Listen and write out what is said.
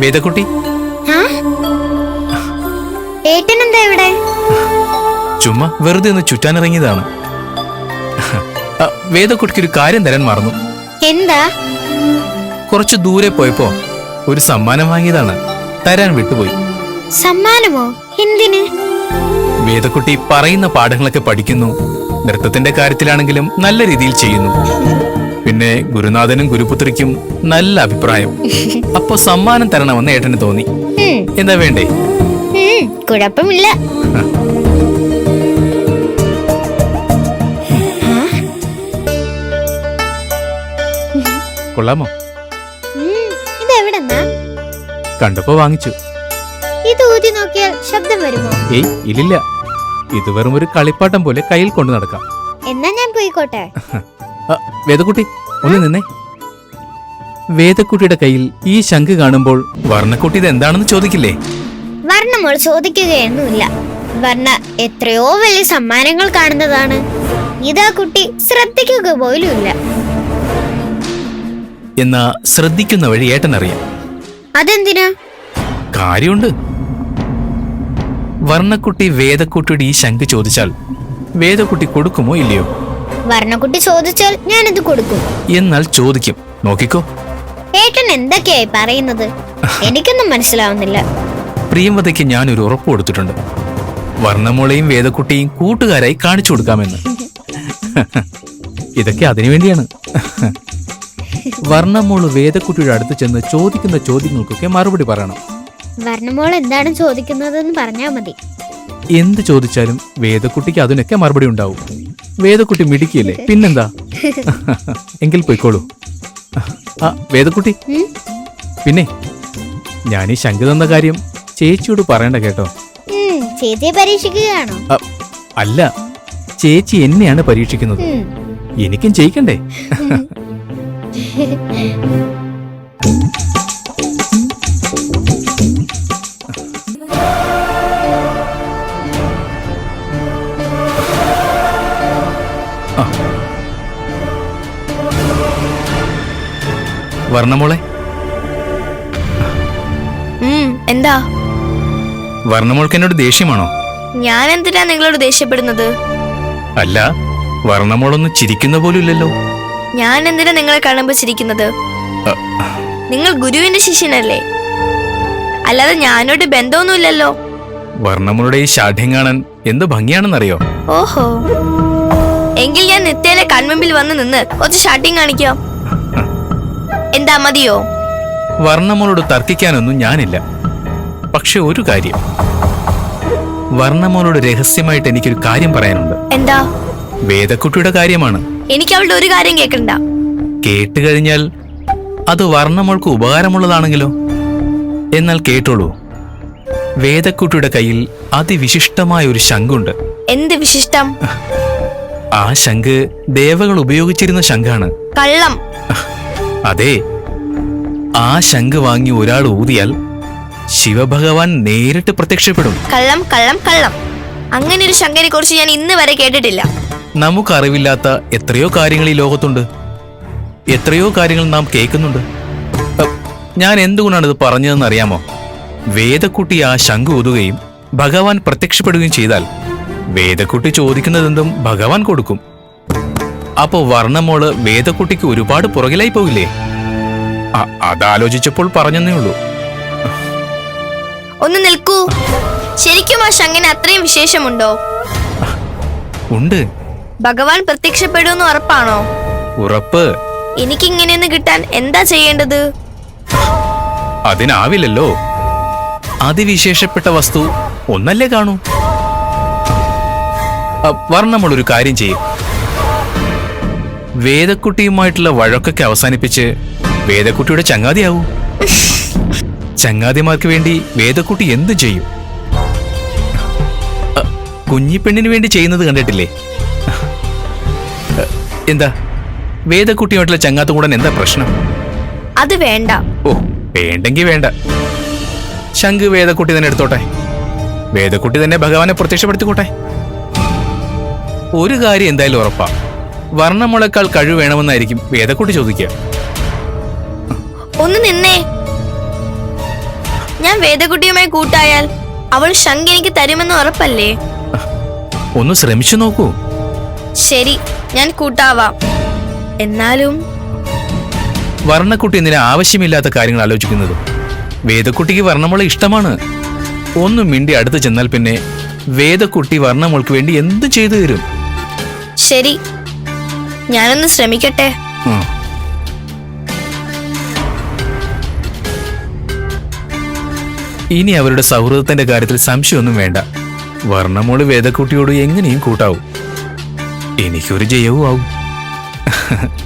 വേദക്കുട്ടി? ഏട്ടനെന്താ ഇവിടെ? ചുമ്മാ വെറുതെ ഒന്ന് ചുറ്റാനിറങ്ങിയതാണ്. വേദക്കുട്ടിക്ക് ഒരു കാര്യം തരാൻ മറന്നു. എന്താ? കുറച്ച് ദൂരെ പോയപ്പോ ഒരു സമ്മാനം വാങ്ങിയതാണ്. തരാൻ വിട്ടുപോയി. സമ്മാനമോ? എന്തിന്? വേദക്കുട്ടി പറയുന്ന പാഠങ്ങളൊക്കെ പഠിക്കുന്നു. നൃത്തത്തിന്റെ കാര്യത്തിലാണെങ്കിലും നല്ല രീതിയിൽ ചെയ്യുന്നു. പിന്നെ ഗുരുനാഥനും ഗുരുപുത്രിക്കും നല്ല അഭിപ്രായം. അപ്പൊ സമ്മാനം തരണമെന്ന് ഏട്ടന് തോന്നി. എന്താ വേണ്ടേ? കുഴപ്പമില്ല. കൊള്ളാമോ? കണ്ടപ്പോ വാങ്ങിച്ചു. ഇത് ഊതി നോക്കിയാൽ ശബ്ദം വരുമോ? ഏയ് ഇല്ലില്ല. ഇത് വെറും ഒരു കളിപ്പാട്ടം പോലെ കയ്യിൽ കൊണ്ടു നടക്കാം. എന്നാ ഞാൻ പോയിക്കോട്ടെ. വേദക്കുട്ടി ഒന്ന് നിന്നെ. വേദക്കുട്ടിയുടെ കയ്യിൽ ഈ ശംഖ് കാണുമ്പോൾ വർണക്കുട്ടി ഇത് എന്താണെന്ന് ചോദിക്കില്ലേ? വർണമോൾ ചോദിക്കുകയൊന്നുമില്ല. വർണ എത്രയോ വലിയ സമ്മാനങ്ങൾ കാണുന്നതാണ്. ഇതാ കുട്ടി ശ്രദ്ധിക്കുക പോലുമില്ല എന്നാ ശ്രദ്ധിക്കുന്ന വഴി ഏട്ടനറിയാം അതെന്തിനാ? കാര്യമുണ്ട്. വർണക്കുട്ടി വേദക്കുട്ടിയുടെ ഈ ശംഖ് ചോദിച്ചാൽ വേദക്കുട്ടി കൊടുക്കുമോ ഇല്ലയോ? വർണക്കുട്ടി ചോദിച്ചാൽ ഞാനിത് കൊടുക്കും. എന്നാൽ ചോദിക്കും. നോക്കിക്കോ. ഏട്ടൻ എന്തൊക്കെയായി പറയുന്നത്? എനിക്കൊന്നും മനസ്സിലാവുന്നില്ല. പ്രിയംവതയ്ക്ക് ഒരു ഉറപ്പ് കൊടുത്തിട്ടുണ്ട്. വർണമോളെയും വേദക്കുട്ടിയും കൂട്ടുകാരായി കാണിച്ചു കൊടുക്കാമെന്ന്. ഇതൊക്കെ അതിനു വേണ്ടിയാണ്. വർണമോൾ വേദക്കുട്ടിയുടെ അടുത്ത് ചെന്ന് ചോദിക്കുന്ന ചോദ്യങ്ങൾക്കൊക്കെ മറുപടി പറയണം. വർണമോൾ എന്താണ് ചോദിക്കുന്നതെന്ന് പറഞ്ഞാൽ മതി. എന്ത് ചോദിച്ചാലും വേദക്കുട്ടിക്ക് അതിനൊക്കെ മറുപടി ഉണ്ടാവും. വേദക്കുട്ടി മിടിക്കില്ലേ പിന്നെന്താ? എങ്കിൽ പോയിക്കോളൂ. ആ വേദക്കുട്ടി? പിന്നെ ഞാൻ ഈ ശംഖ് തന്ന കാര്യം ചേച്ചിയോട് പറയണ്ട കേട്ടോ. ചേച്ചിയെ പരീക്ഷിക്കുകയാണോ? അല്ല ചേച്ചി എന്നെയാണ് പരീക്ഷിക്കുന്നത്. എനിക്കും ചെയ്യിക്കണ്ടേ വർണമോളെ? എന്താ? വർണമോൾക്ക് എന്നോട് ദേഷ്യമാണോ? ഞാൻ എന്തിനാ നിങ്ങളോട് ദേഷ്യപ്പെടുന്നത്? അല്ല വർണമോളൊന്നും ചിരിക്കുന്ന പോലും ഇല്ലല്ലോ ഞാൻ എന്തിനാ നിങ്ങളെ കാണുമ്പോ ചിരിക്കുന്നത്? നിങ്ങൾ ഗുരുവിന്റെ ശിഷ്യനല്ലേ? അല്ലാതെ ഞാനോട് ബന്ധമൊന്നുമില്ലല്ലോ. വർണമോളുടെ ഈ ശാഠ്യം കാണാൻ എന്ത് ഭംഗിയാണെന്നറിയോ? ഓഹോ. എങ്കിൽ ഞാൻ നിത്യേനെ കൺമുമ്പിൽ വന്ന് നിന്ന് കുറച്ച് ഷാട്ടിങ് കാണിക്കാം. എന്താ മതിയോ? വർണമോളോട് തർക്കിക്കാനൊന്നും ഞാനില്ല. പക്ഷെ ഒരു കാര്യം. വർണമോളോട് രഹസ്യമായിട്ട് എനിക്കൊരു കാര്യം പറയാനുണ്ട്. എന്താ? വേദക്കുട്ടിയുടെ കാര്യമാണ്. എനിക്ക് അവളുടെ ഒരു കാര്യം കേൾക്കണ്ട കേട്ട് കഴിഞ്ഞാൽ അത് വർണമോൾക്ക് ഉപകാരമുള്ളതാണെങ്കിലോ? എന്നാൽ കേട്ടോളൂ. വേദക്കുട്ടിയുടെ കയ്യിൽ അതിവിശിഷ്ടമായ ഒരു ശംഖുണ്ട്. എന്ത് വിശിഷ്ടം? ആ ശംഖ് ദേവകൾ ഉപയോഗിച്ചിരുന്ന ശംഖാണ്. കള്ളം. അതെ ആ ശംഖ് വാങ്ങി ഒരാൾ ഊതിയാൽ ശിവഭഗവാൻ നേരിട്ട് പ്രത്യക്ഷപ്പെടും. കള്ളം കള്ളം കള്ളം. അങ്ങനെ ഒരു ശങ്കനെ കുറിച്ച് ഞാൻ ഇന്ന് വരെ കേട്ടിട്ടില്ല. നമുക്കറിവില്ലാത്ത എത്രയോ കാര്യങ്ങൾ ഈ ലോകത്തുണ്ട്. എത്രയോ കാര്യങ്ങൾ നാം കേൾക്കുന്നുണ്ട്. അ, ഞാൻ എന്തുകൊണ്ടാണ് ഇത് പറഞ്ഞതെന്ന് അറിയാമോ? വേദക്കുട്ടി ആ ശംഖ് ഊതുകയും ഭഗവാൻ പ്രത്യക്ഷപ്പെടുകയും ചെയ്താൽ വേദക്കുട്ടി ചോദിക്കുന്നതെന്തും ഭഗവാൻ കൊടുക്കും. അപ്പോ വർണമോൾ വേദക്കുട്ടിക്ക് ഒരുപാട് പുറകിലായി പോകില്ലേ അതാലോചിച്ചപ്പോൾ പറഞ്ഞെന്നേ ഉള്ളൂ. ഒന്ന് നിൽക്കൂ. ശരിക്കും ആ ശങ്കന് അത്രയും വിശേഷമുണ്ടോ? ഉണ്ട്. ഭഗവാൻ പ്രത്യക്ഷപ്പെടുമെന്ന് ഉറപ്പാണോ? ഉറപ്പ്. എനിക്ക് ഇങ്ങനെയൊന്ന് കിട്ടാൻ എന്താ ചെയ്യേണ്ടത്? അതിനാവില്ലല്ലോ. അതിവിശേഷപ്പെട്ട വസ്തു ഒന്നല്ലേ കാണൂ? വർണമുള്ളൊരു വർണമുള്ള ഒരു കാര്യം ചെയ്യും. വേദക്കുട്ടിയുമായിട്ടുള്ള വഴക്കൊക്കെ അവസാനിപ്പിച്ച് വേദക്കുട്ടിയുടെ ചങ്ങാതിയാവൂ. ചങ്ങാതിമാർക്ക് വേണ്ടി വേദക്കുട്ടി എന്തു ചെയ്യും? കുഞ്ഞിപ്പെണ്ണിന് വേണ്ടി ചെയ്യുന്നത് കണ്ടിട്ടില്ലേ? എന്താ? വേദക്കുട്ടിയുമായിട്ടുള്ള ചങ്ങാത്ത കൂടാൻ എന്താ പ്രശ്നം? അത് വേണ്ട. ഓ വേണ്ടെങ്കി വേണ്ട. ശംഖ് വേദക്കുട്ടി തന്നെ എടുത്തോട്ടെ. വേദക്കുട്ടി തന്നെ ഭഗവാനെ പ്രത്യക്ഷപ്പെടുത്തിക്കോട്ടെ. ഒരു കാര്യം എന്തായാലും ഉറപ്പാ. വർണമുളക്കാൾ കഴിവ് വേണമെന്നായിരിക്കും വേദക്കുട്ടി ചോദിക്കുക. ഒന്ന് നിന്നേ. ഞാൻ വേദകുട്ടിയുമായി കൂട്ടായാൽ അവൾ ശങ്ക് എനിക്ക് തരുമെന്ന് ഉറപ്പല്ലേ? ഒന്ന് ശ്രമിച്ചു നോക്കൂ. ശരി ഞാൻ കൂട്ടാവാം. എന്നാലും വർണക്കുട്ടി എന്തിനാ ആവശ്യമില്ലാത്ത കാര്യങ്ങൾ ആലോചിക്കുന്നത്? വേദക്കുട്ടിക്ക് വർണമുള ഇഷ്ടമാണ്. ഒന്നും മിണ്ടി അടുത്ത് ചെന്നാൽ പിന്നെ വേദക്കുട്ടി വർണമുൾക്ക് വേണ്ടി എന്ത് ചെയ്തു തരും? ശരി ഞാനൊന്ന് ശ്രമിക്കട്ടെ. ഇനി അവരുടെ സൗഹൃദത്തിന്റെ കാര്യത്തിൽ സംശയമൊന്നും വേണ്ട. വർണമോൾ വേദക്കുട്ടിയോട് എങ്ങനെയും കൂട്ടാവും. എനിക്കൊരു ജയവും ആവും